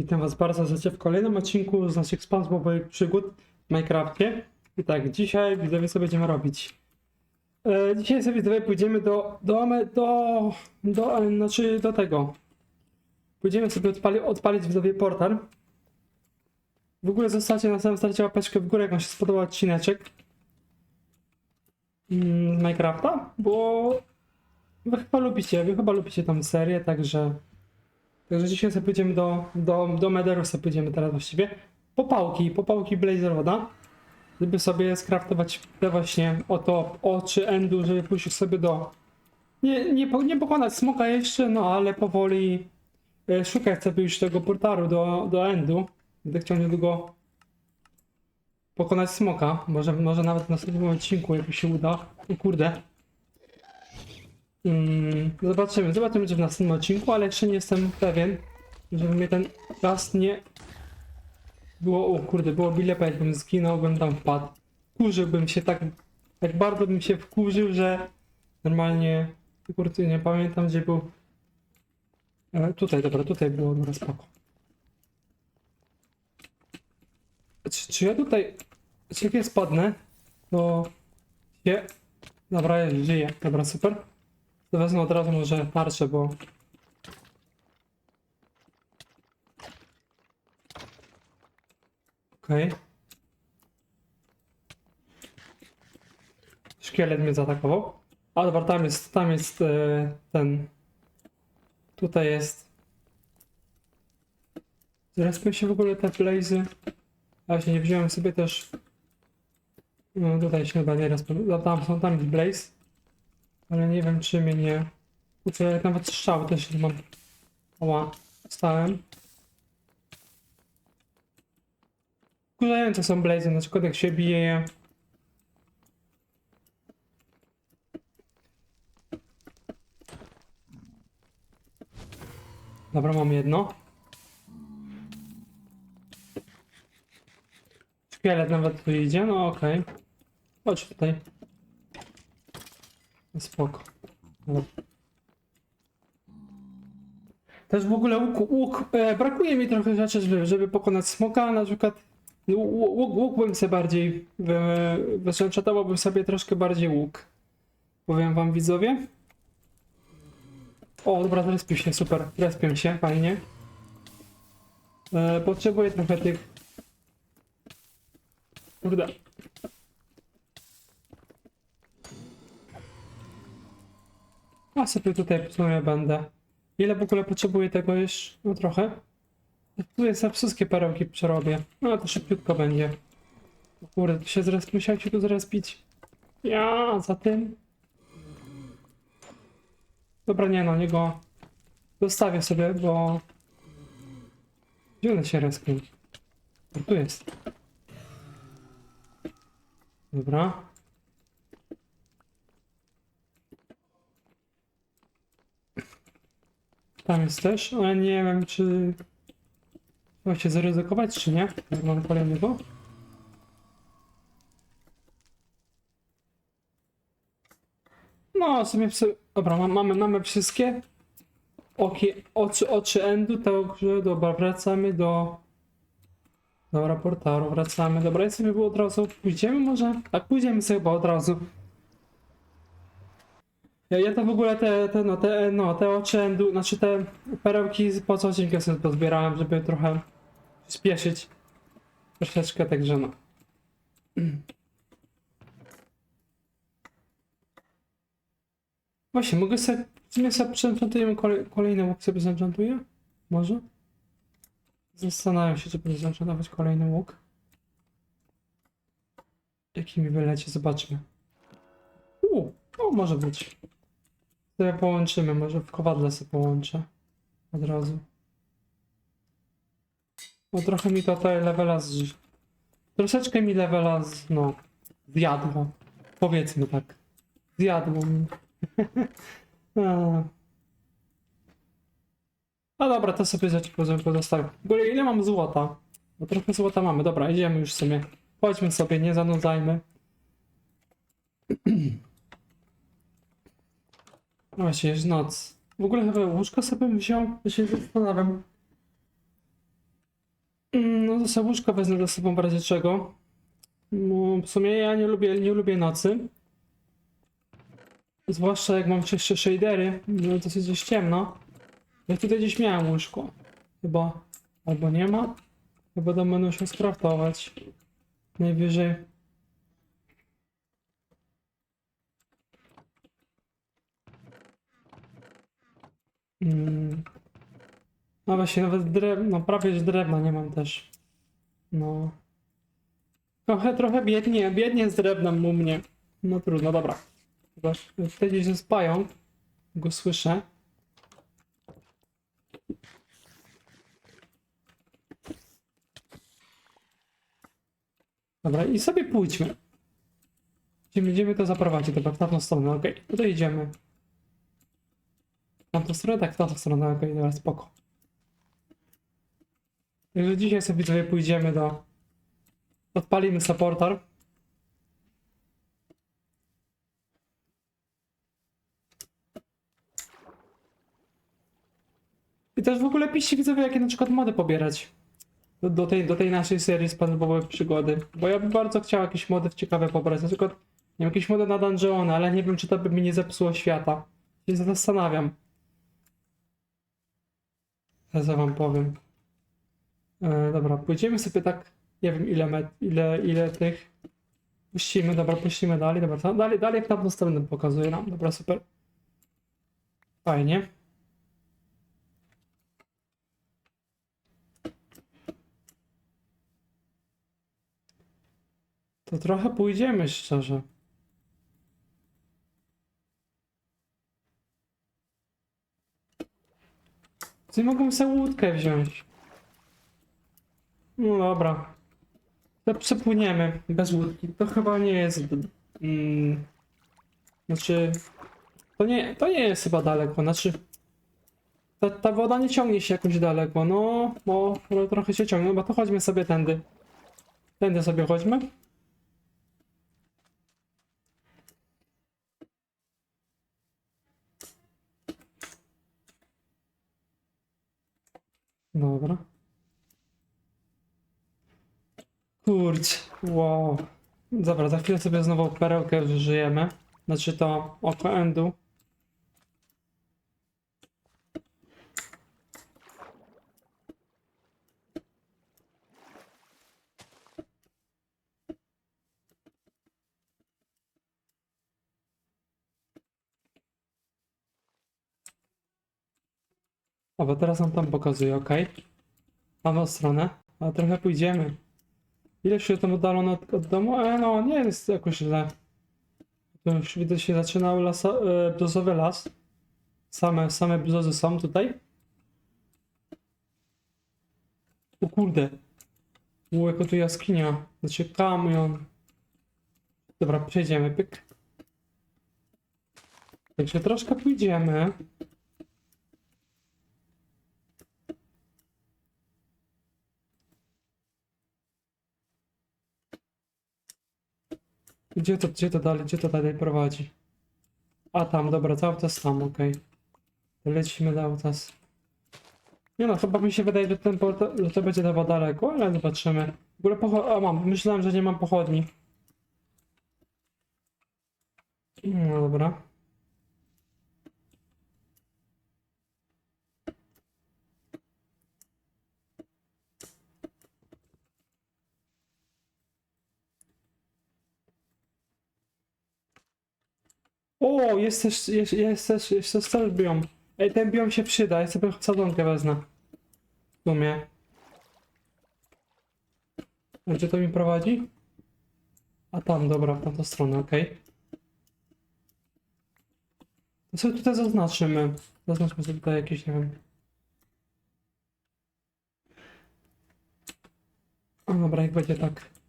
Witam Was bardzo serdecznie w kolejnym odcinku z naszych SpongeBobowych przygód w Minecrafcie. I tak, dzisiaj widzowie co będziemy robić? E, dzisiaj sobie widzowie pójdziemy do, do, do, do, e, znaczy do tego. Pójdziemy sobie odpali, odpalić widzowie portal. W ogóle zostawcie na samym starcie łapeczkę w górę, jak wam się spodobał odcineczek mm, z Minecrafta, bo wy chyba lubicie, wy chyba lubicie tą serię, także Także dzisiaj sobie pójdziemy do, do, do Mederu, sobie pójdziemy teraz właściwie. Popałki, popałki Blazer woda. Żeby sobie skraftować te właśnie oto oczy endu, żeby pójść sobie do... Nie, nie, nie pokonać smoka jeszcze, no ale powoli e, szukać sobie już tego portalu do, do endu. Będę chciał niedługo pokonać smoka. Może, może nawet w następnym odcinku, jak się uda. O kurde. Mm, zobaczymy, zobaczymy czy w następnym odcinku, ale jeszcze nie jestem pewien, żeby mnie ten raz nie było, o kurde, byłoby lepiej jakbym zginął, bym tam wpadł. Wkurzyłbym się tak, tak bardzo bym się wkurzył, że normalnie, kurde, nie pamiętam gdzie był. E, tutaj, dobra, tutaj było, dobra, spoko. Czy, czy ja tutaj, czy jak ja spadnę, to się, dobra, ja żyję, dobra, super. Wezmę od razu może tarczę, bo... Okej. Szkielet mnie zaatakował. A dobra, tam jest, tam jest e, ten... Tutaj jest... Zrespią się w ogóle te blazy. Się nie wziąłem sobie też... No tutaj się chyba nie respią. Tam są, tam jest blaze. Ale nie wiem, czy mnie nie... Kurczę, ja nawet strzał też nie mam. Oła, stałem. Wkurzające są blazy, na przykład jak się bije je. Dobra, mam jedno. Szkielet nawet tu idzie, no okej. Chodź tutaj. Spoko. Dobra. Też w ogóle łuk, łuk e, brakuje mi trochę rzeczy, żeby, żeby pokonać smoka, na przykład no, łuk, łuk, bym sobie bardziej, wyszczatowałbym sobie troszkę bardziej łuk. Powiem wam widzowie. O, dobra, respił się, super, respią się, fajnie. E, potrzebuję trochę tych... Kurde, A sobie tutaj sumie będę. Ile w ogóle potrzebuję tego jeszcze? No trochę. Tu jest wszystkie perełki przerobię. No to szybciutko będzie. Kurde, tu się zres... musiałem się tu zrespić. Ja, za tym. Dobra, nie no, nie go zostawię sobie, bo... Gdzie one się respią? Tu jest. Dobra. Tam jest też, ale nie wiem czy... Chyba się zaryzykować, czy nie? Mam kolejnego. No, w sumie psy... Dobra, ma- mamy, mamy wszystkie. Oki, oczy, oczy endu, także dobra, wracamy do... Dobra, portalu, wracamy. Dobra, ja sobie było od razu... Pójdziemy może? Tak, pójdziemy sobie chyba od razu. Ja, ja to w ogóle te, te, no, te, no, te oczy, znaczy te perełki po co odcinka sobie pozbierałem, żeby trochę spieszyć. Troszeczkę, także no. Właśnie, mogę sobie, w sobie przenchantujemy kolej, kolejny łuk sobie zenchantuję? Może? Zastanawiam się, czy będę zenchantować kolejny łuk. Jaki mi wyleci, zobaczmy. U, o, może być. Sobie połączymy, może w kowadle sobie połączę. Od razu. No trochę mi tutaj levela z... Troszeczkę mi levela z... no... Zjadło. Powiedzmy tak. Zjadło mi. No dobra, to sobie rzeczy pozo- pozostawię. W ogóle ile mam złota? Bo trochę złota mamy. Dobra, idziemy już sobie. Chodźmy sobie, nie zanudzajmy. No Właśnie, jest noc. W ogóle chyba łóżko sobie bym wziął, ja się zastanawiam. Mm, No to sobie łóżko wezmę ze sobą w razie czego. No, w sumie ja nie lubię, nie lubię nocy. Zwłaszcza jak mam jeszcze shadery, no dosyć jest ciemno. Ja tutaj gdzieś miałem łóżko. Chyba. Albo nie ma. Chyba to będę musiał skraftować. Najwyżej. Mm. No właśnie, nawet drewna, no prawie że drewna nie mam też. No. Trochę, trochę biednie, biednie z drewnem u mnie. No trudno, dobra. Tutaj gdzieś jest. Go słyszę. Dobra, i sobie pójdźmy. Gdzie będziemy to zaprowadzić? Dobra, w tamtą stronę, okej. Tutaj idziemy. W tamtą stronę? Tak, w tamtą stronę, okej, dobra, spoko. Także dzisiaj sobie widzowie pójdziemy do... Odpalimy supporter. I też w ogóle piszcie widzowie, jakie na przykład mody pobierać. Do, do, tej, do tej naszej serii SpongeBobowe przygody. Bo ja bym bardzo chciał jakieś mody ciekawe pobrać. Na przykład, nie wiem, jakieś mody na Dungeona, ale nie wiem, czy to by mi nie zepsuło świata. Się zastanawiam. Ja wam powiem. E, dobra, pójdziemy sobie tak, nie wiem ile met, ile, ile tych. Puścimy, dobra, puścimy dalej, dobra, dalej, dalej w tamtą stronę pokazuje nam, dobra, super. Fajnie. To trochę pójdziemy szczerze. Ty mogą sobie łódkę wziąć. No dobra. To przepłyniemy bez łódki. To chyba nie jest. Mm, znaczy. To nie, to nie jest chyba daleko. Znaczy. Ta, ta woda nie ciągnie się jakoś daleko. No, bo trochę się ciągnie. Bo to chodźmy sobie tędy. Tędy sobie chodźmy. Dobra. Kurcz, wow. Dobra, za chwilę sobie znowu perełkę żyjemy. Znaczy to oko endu. Bo teraz nam tam pokazuje, ok. Tamtą stronę, ale trochę pójdziemy. Ile się tam oddalono od, od domu? E, no, nie jest jakoś źle. To już widzę się zaczynał lasa, e, las. Same, same brzozy są tutaj. O kurde. U, jako tu jaskinia. Znaczy kamion. Dobra, przejdziemy, pyk. Także troszkę pójdziemy. Gdzie to, gdzie to dalej, gdzie to dalej prowadzi? A tam, dobra, cały czas tam, okej. To Lecimy cały czas. Nie no, chyba mi się wydaje, że ten że to będzie dawał daleko, ale zobaczymy. W ogóle pocho- a mam, myślałem, że nie mam pochodni. No dobra. O, jest też, jest, jest też, jest też też biom. Ej, ten biom się przyda, ja sobie sadzonkę wezmę. W sumie. Gdzie to mi prowadzi? A tam, dobra, w tamtą stronę, okej. To sobie tutaj zaznaczymy. Zaznaczmy sobie tutaj jakieś, nie wiem. A dobra, jak będzie tak.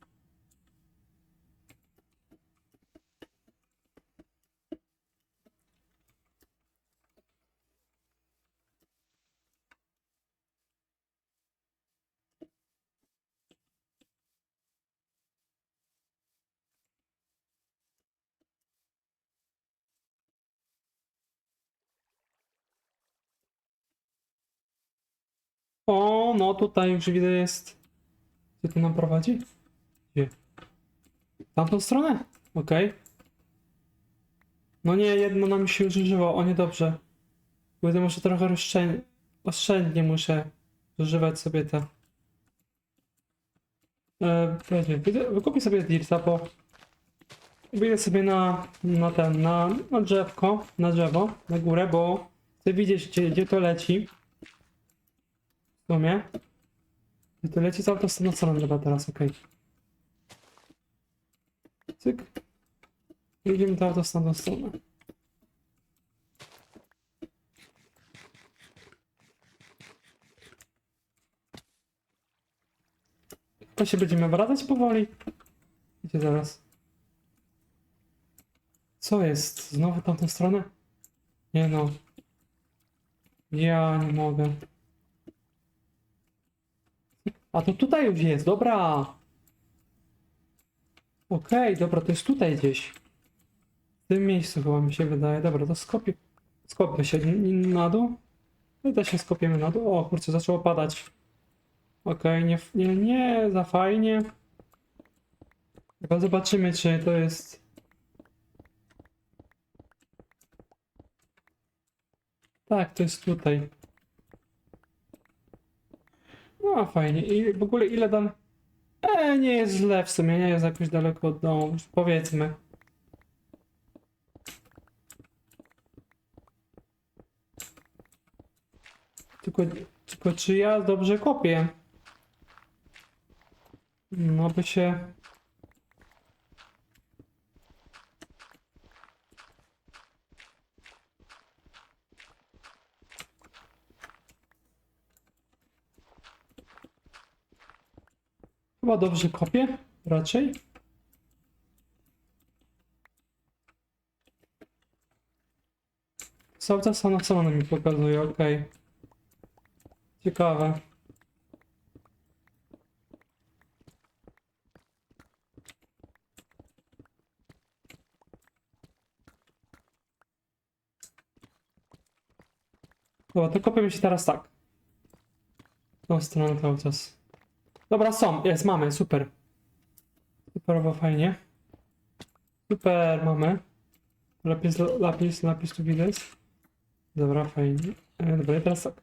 O, no tutaj już widzę jest Gdzie to nam prowadzi? Gdzie? Tamtą stronę? Okej. No nie, jedno nam się już użyło, o niedobrze. Będę może trochę oszczędnie muszę zużywać sobie te. E, wyjdę- wykupię sobie dirta, bo wyjdę sobie na, na ten, na, na drzewko, na drzewo, na górę, bo chcę widzieć, gdzie, gdzie to leci. W sumie. Gdzie to leci całą tą stronę chyba teraz, okej. Cyk. Idziemy to autostradą stronę. To się będziemy wracać powoli. Gdzie zaraz? Co jest? Znowu tamtą stronę? Nie no. Ja nie mogę. A to tutaj już jest, dobra. Okej, dobra, to jest tutaj gdzieś. W tym miejscu chyba mi się wydaje. Dobra, to skopię. Skopmy się na dół. No i też się skopiemy na dół. O kurczę, zaczęło padać. Okej, nie, f- nie, nie, za fajnie. Chyba zobaczymy, czy to jest. Tak, to jest tutaj. No, fajnie. I w ogóle ile dam. E, nie jest źle w sumie, nie jest jakoś daleko od domu, powiedzmy. Tylko, tylko czy ja dobrze kopię? No by się... Chyba dobrze kopię, raczej. Cały czas sama strona mi pokazuje, okej. Ciekawe. Dobra, to kopiemy się teraz tak. Tą stronę cały czas. Dobra, są, jest, mamy, super. Superowo fajnie. Super, mamy. Lapis, lapis, lapis tu widać. Dobra, fajnie. E, Dobra, i teraz tak.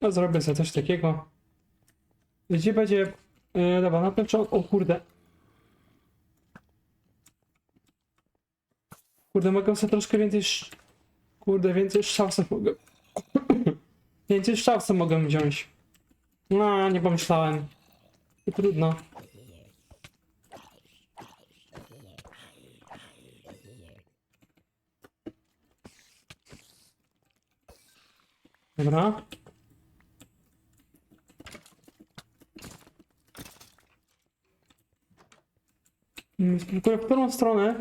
No, zrobię sobie coś takiego. Gdzie będzie... E, dobra, na pewno... O kurde. Kurde, mogę sobie troszkę więcej... Kurde, więcej szałsów mogę... więcej szałsów mogę wziąć. No, nie pomyślałem. I trudno. Dobra. Mm, Tylko w którą stronę?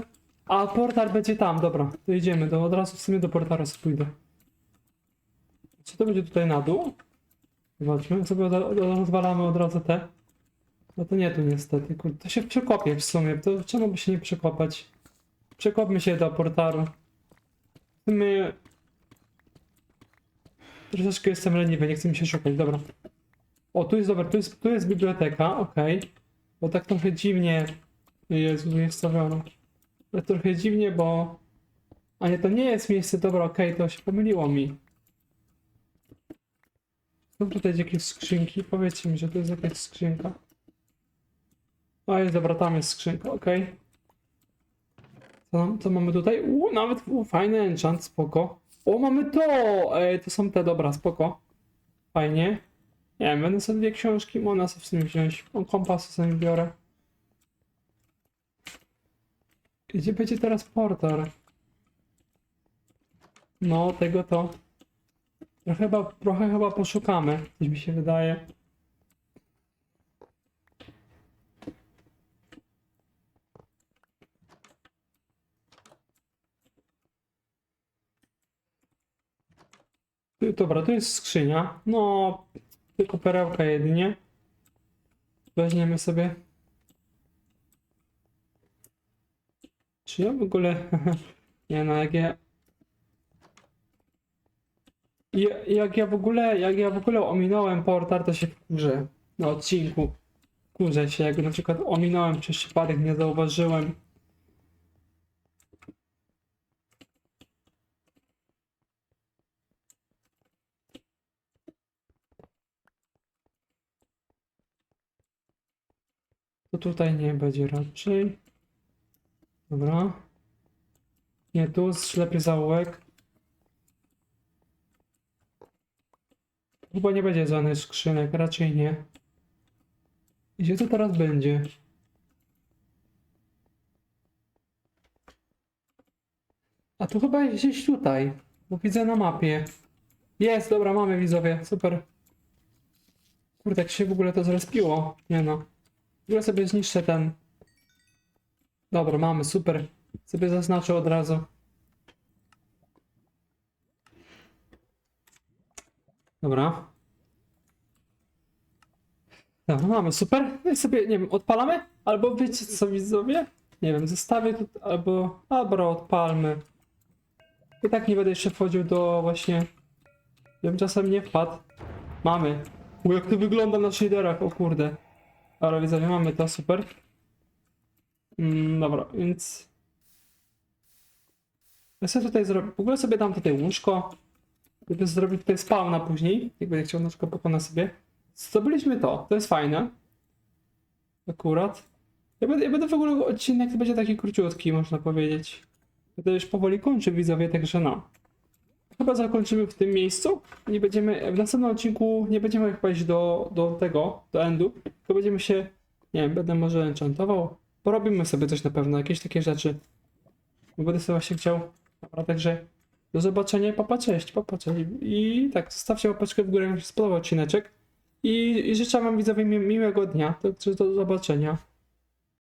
A portal będzie tam, dobra. To idziemy, to od razu w sumie do portalu pójdę. Czy to będzie tutaj na dół? Zobaczmy, sobie od, rozwalamy od razu te. No to nie tu niestety, kurde. To się przekopie w sumie, to czemu by się nie przekopać? Przekopmy się do portalu. Sumie... Troszeczkę jestem leniwy, nie chcę mi się szukać, dobra. O, tu jest, dobra, tu jest, tu jest biblioteka, okej. Bo tak trochę dziwnie... Jest stawione. Ale trochę dziwnie, bo... A nie, to nie jest miejsce, dobra, okej, to się pomyliło mi. Są tutaj jakieś skrzynki, powiedzcie mi, że to jest jakaś skrzynka. O, jest, dobra, tam jest skrzynka, okej. Co, co mamy tutaj? U, nawet u, fajny enchant, spoko. O, mamy to! Ej, to są te, dobra, spoko. Fajnie. Nie wiem, będę sobie dwie książki, można sobie w sumie wziąć. O, kompas sobie biorę. Gdzie będzie teraz portal? No, tego to. Trochę chyba, trochę chyba poszukamy, coś mi się wydaje. Dobra, tu jest skrzynia. No, tylko perełka jedynie. Weźmiemy sobie. Czy ja w ogóle. Nie no, jak ja. Jak ja w ogóle, jak ja w ogóle ominąłem portal, to się wkurzę na odcinku. Kurzę się, jak na przykład ominąłem przez przypadek, nie zauważyłem. To tutaj nie będzie raczej. Dobra. Nie, tu ślepy zaułek. Chyba nie będzie żadnych skrzynek, raczej nie. Gdzie to teraz będzie? A tu chyba gdzieś tutaj, bo widzę na mapie. Jest, dobra, mamy widzowie, super. Kurde, jak się w ogóle to zrespiło. Nie no. W ogóle sobie zniszczę ten. Dobra, mamy, super. Sobie zaznaczę od razu. Dobra. Dobra, mamy, super. No i sobie, nie wiem, odpalamy? Albo wiecie co widzowie? Nie wiem, zostawię tu, albo... Dobra, odpalmy. I tak nie będę jeszcze wchodził do właśnie... Wiem, czasem nie wpadł. Mamy. U, jak to wygląda na shaderach, o kurde. Dobra, widzowie, mamy to, super. Mm, dobra, więc... Ja sobie tutaj zrobię, w ogóle sobie dam tutaj łóżko, żeby zrobić tutaj spawna później, jak chciał na przykład pokonać sobie. Zdobyliśmy to, to jest fajne. Akurat. Ja będę, ja będę w ogóle odcinek to będzie taki króciutki, można powiedzieć. Będę już powoli kończył widzowie, także no. Chyba zakończymy w tym miejscu. Nie będziemy, w następnym odcinku nie będziemy chyba iść do, do tego, do endu, tylko będziemy się, nie wiem, będę może enchantował. Porobimy sobie coś na pewno, jakieś takie rzeczy. Bo będę sobie właśnie chciał. Dobra, także do zobaczenia, papa, cześć, papa, cześć. I tak, zostawcie łapeczkę w górę, jak się spodobał odcineczek. I, i życzę wam widzowie mi, miłego dnia, do zobaczenia.